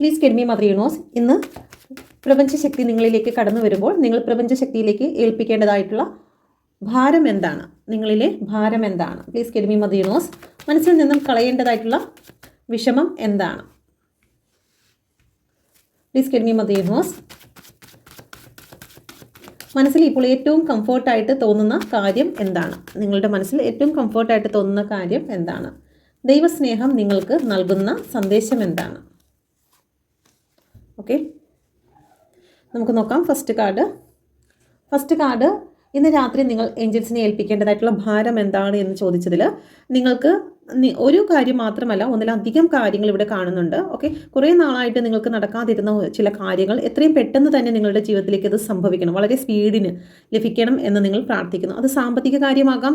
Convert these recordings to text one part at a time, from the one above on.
Please കെഡ്മി mother യൂണോസ് ഇന്ന് പ്രപഞ്ചശക്തി നിങ്ങളിലേക്ക് കടന്നു വരുമ്പോൾ നിങ്ങൾ പ്രപഞ്ചശക്തിയിലേക്ക് ഏൽപ്പിക്കേണ്ടതായിട്ടുള്ള ഭാരം എന്താണ്? നിങ്ങളിലെ ഭാരം എന്താണ്? പ്ലീസ് കെഡ്മി മദർ യൂണോസ് മനസ്സിൽ നിന്നും കളയേണ്ടതായിട്ടുള്ള വിഷമം എന്താണ്? പ്ലീസ് കെഡ്മി മദർ യൂണോസ് മനസ്സിൽ ഇപ്പോൾ ഏറ്റവും കംഫർട്ടായിട്ട് തോന്നുന്ന കാര്യം എന്താണ്? നിങ്ങളുടെ മനസ്സിൽ ഏറ്റവും കംഫർട്ടായിട്ട് തോന്നുന്ന കാര്യം എന്താണ്? ദൈവസ്നേഹം നിങ്ങൾക്ക് നൽകുന്ന സന്ദേശം എന്താണ്? ഓക്കെ നമുക്ക് നോക്കാം. ഫസ്റ്റ് കാർഡ് ഫസ്റ്റ് കാർഡ് ഇന്ന് രാത്രി നിങ്ങൾ ഏഞ്ചൽസിനെ ഏൽപ്പിക്കേണ്ടതായിട്ടുള്ള ഭാരം എന്താണ് എന്ന് ചോദിച്ചതിൽ നിങ്ങൾക്ക് ഒരു കാര്യം മാത്രമല്ല ഒന്നിലധികം കാര്യങ്ങൾ ഇവിടെ കാണുന്നുണ്ട്. ഓക്കെ? കുറേ നാളായിട്ട് നിങ്ങൾക്ക് നടക്കാതിരുന്ന ചില കാര്യങ്ങൾ എത്രയും പെട്ടെന്ന് തന്നെ നിങ്ങളുടെ ജീവിതത്തിലേക്ക് അത് സംഭവിക്കണം. വളരെ സ്പീഡിന് ലഭിക്കണം എന്ന് നിങ്ങൾ പ്രാർത്ഥിക്കുന്നു. അത് സാമ്പത്തിക കാര്യമാകാം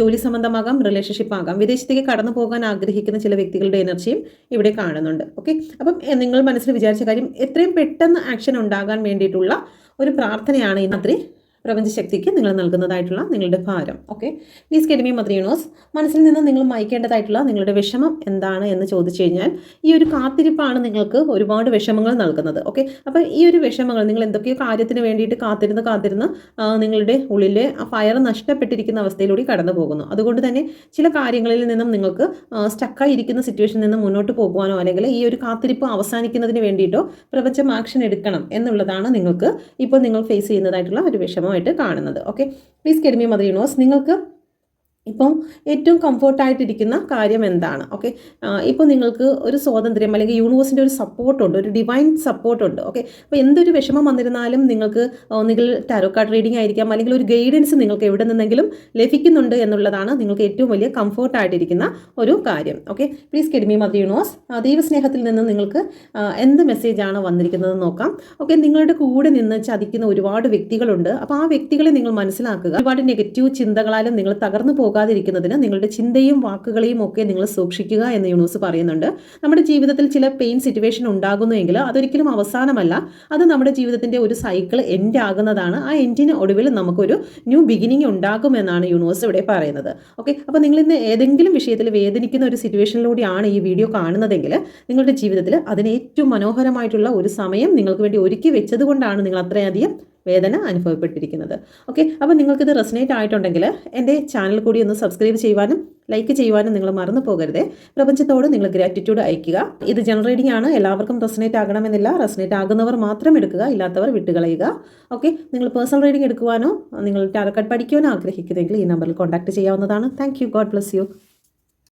ജോലി സംബന്ധമാകാം റിലേഷൻഷിപ്പ് ആകാം. വിദേശത്തേക്ക് കടന്നു പോകാൻ ആഗ്രഹിക്കുന്ന ചില വ്യക്തികളുടെ എനർജിയും ഇവിടെ കാണുന്നുണ്ട്. ഓക്കെ? അപ്പം നിങ്ങൾ മനസ്സിൽ വിചാരിച്ച കാര്യം എത്രയും പെട്ടെന്ന് ആക്ഷൻ ഉണ്ടാകാൻ വേണ്ടിയിട്ടുള്ള ഒരു പ്രാർത്ഥനയാണ് രാത്രി പ്രപഞ്ചശക്തിക്ക് നിങ്ങൾ നൽകുന്നതായിട്ടുള്ള നിങ്ങളുടെ ഭാരം ഓക്കെ പ്ലീസ് കെഡിമി മദർ യൂണിവേഴ്സ് മനസ്സിൽ നിന്ന് നിങ്ങൾ മയക്കേണ്ടതായിട്ടുള്ള നിങ്ങളുടെ വിഷമം എന്താണ് എന്ന് ചോദിച്ചു കഴിഞ്ഞാൽ ഈ ഒരു കാത്തിരിപ്പാണ് നിങ്ങൾക്ക് ഒരുപാട് വിഷമങ്ങൾ നൽകുന്നത് ഓക്കെ അപ്പോൾ ഈ ഒരു വിഷമങ്ങൾ നിങ്ങൾ എന്തൊക്കെയോ കാര്യത്തിന് വേണ്ടിയിട്ട് കാത്തിരുന്ന് കാത്തിരുന്ന് നിങ്ങളുടെ ഉള്ളിലെ ആ ഫയർ നഷ്ടപ്പെട്ടിരിക്കുന്ന അവസ്ഥയിലൂടെ കടന്നു പോകുന്നു. അതുകൊണ്ട് തന്നെ ചില കാര്യങ്ങളിൽ നിന്നും നിങ്ങൾക്ക് സ്റ്റക്കായി ഇരിക്കുന്ന സിറ്റുവേഷനിൽ നിന്ന് മുന്നോട്ട് പോകുവാനോ അല്ലെങ്കിൽ ഈ ഒരു കാത്തിരിപ്പ് അവസാനിക്കുന്നതിന് വേണ്ടിയിട്ടോ പ്രപഞ്ചം ആക്ഷൻ എടുക്കണം എന്നുള്ളതാണ് നിങ്ങൾക്ക് ഇപ്പോൾ നിങ്ങൾ ഫേസ് ചെയ്യുന്നതായിട്ടുള്ള ഒരു വിഷമമായിട്ട് കാണുന്നത്. ഓക്കെ പ്ലീസ് കെഡ്മി മദർ യൂണിവേഴ്സ് നിങ്ങൾക്ക് ഇപ്പം ഏറ്റവും കംഫർട്ടായിട്ടിരിക്കുന്ന കാര്യം എന്താണ്? ഓക്കെ ഇപ്പോൾ നിങ്ങൾക്ക് ഒരു സ്വാതന്ത്ര്യം അല്ലെങ്കിൽ യൂണിവേഴ്സിന്റെ ഒരു സപ്പോർട്ടുണ്ട് ഒരു ഡിവൈൻ സപ്പോർട്ടുണ്ട് ഓക്കെ അപ്പോൾ എന്തൊരു വിഷമം വന്നിരുന്നാലും നിങ്ങൾക്ക് ഒന്നുകിൽ ടാരോ കാർഡ് റീഡിംഗ് ആയിരിക്കാം അല്ലെങ്കിൽ ഒരു ഗൈഡൻസ് നിങ്ങൾക്ക് എവിടെ നിന്നെങ്കിലും ലഭിക്കുന്നുണ്ട് എന്നുള്ളതാണ് നിങ്ങൾക്ക് ഏറ്റവും വലിയ കംഫർട്ടായിട്ടിരിക്കുന്ന ഒരു കാര്യം. ഓക്കെ പ്ലീസ് കെഡ്മി മദർ യൂണിവേഴ്സ് ദൈവസ്നേഹത്തിൽ നിന്ന് നിങ്ങൾക്ക് എന്ത് മെസ്സേജാണ് വന്നിരിക്കുന്നത് നോക്കാം. ഓക്കെ നിങ്ങളുടെ കൂടെ നിന്ന് ചതിക്കുന്ന ഒരുപാട് വ്യക്തികളുണ്ട്. അപ്പോൾ ആ വ്യക്തികളെ നിങ്ങൾ മനസ്സിലാക്കുക. ഒരുപാട് നെഗറ്റീവ് ചിന്തകളാലും നിങ്ങൾ തകർന്നു പോകാതിരിക്കുന്നതിന് നിങ്ങളുടെ ചിന്തയും വാക്കുകളെയും ഒക്കെ നിങ്ങൾ സൂക്ഷിക്കുക എന്ന് യൂണിവേഴ്സ് പറയുന്നുണ്ട്. നമ്മുടെ ജീവിതത്തിൽ ചില പെയിൻ സിറ്റുവേഷൻ ഉണ്ടാകുന്നുവെങ്കിൽ അതൊരിക്കലും അവസാനമല്ല. അത് നമ്മുടെ ജീവിതത്തിന്റെ ഒരു സൈക്കിൾ എൻഡ് ആകുന്നതാണ്. ആ എൻഡിന് ഒടുവിൽ നമുക്കൊരു ന്യൂ ബിഗിനിങ് ഉണ്ടാകുമെന്നാണ് യൂണിവേഴ്സ് ഇവിടെ പറയുന്നത്. ഓക്കെ അപ്പോൾ നിങ്ങൾ ഇന്ന് ഏതെങ്കിലും വിഷയത്തിൽ വേദനിക്കുന്ന ഒരു സിറ്റുവേഷനിലൂടെയാണ് ഈ വീഡിയോ കാണുന്നതെങ്കിൽ നിങ്ങളുടെ ജീവിതത്തിൽ അതിന് ഏറ്റവും മനോഹരമായിട്ടുള്ള ഒരു സമയം നിങ്ങൾക്ക് വേണ്ടി ഒരുക്കി വെച്ചതുകൊണ്ടാണ് നിങ്ങൾ അത്രയധികം വേദന അനുഭവപ്പെട്ടിരിക്കുന്നത്. ഓക്കെ അപ്പോൾ നിങ്ങൾക്കിത് റെസനേറ്റ് ആയിട്ടുണ്ടെങ്കിൽ എന്റെ ചാനൽ കൂടി ഒന്ന് സബ്സ്ക്രൈബ് ചെയ്യുവാനും ലൈക്ക് ചെയ്യുവാനും നിങ്ങൾ മറന്നു പോകരുത്. പ്രപഞ്ചത്തോട് നിങ്ങൾ ഗ്രാറ്റിറ്റ്യൂഡ് അയക്കുക ഇത് ജനറേറ്റിംഗ് ആണ്. എല്ലാവർക്കും റെസനേറ്റ് ആകണമെന്നില്ല. റെസനേറ്റ് ആകുന്നവർ മാത്രം എടുക്കുക ഇല്ലാത്തവർ വിട്ടുകളയുക. ഓക്കെ നിങ്ങൾ പേഴ്സണൽ റീഡിംഗ് എടുക്കുവാനോ നിങ്ങൾ ടാരക്കട്ട് പഠിക്കുവാനോ ആഗ്രഹിക്കുന്നെങ്കിൽ ഈ നമ്പറിൽ കോൺടാക്ട് ചെയ്യാവുന്നതാണ്. Thank you God bless you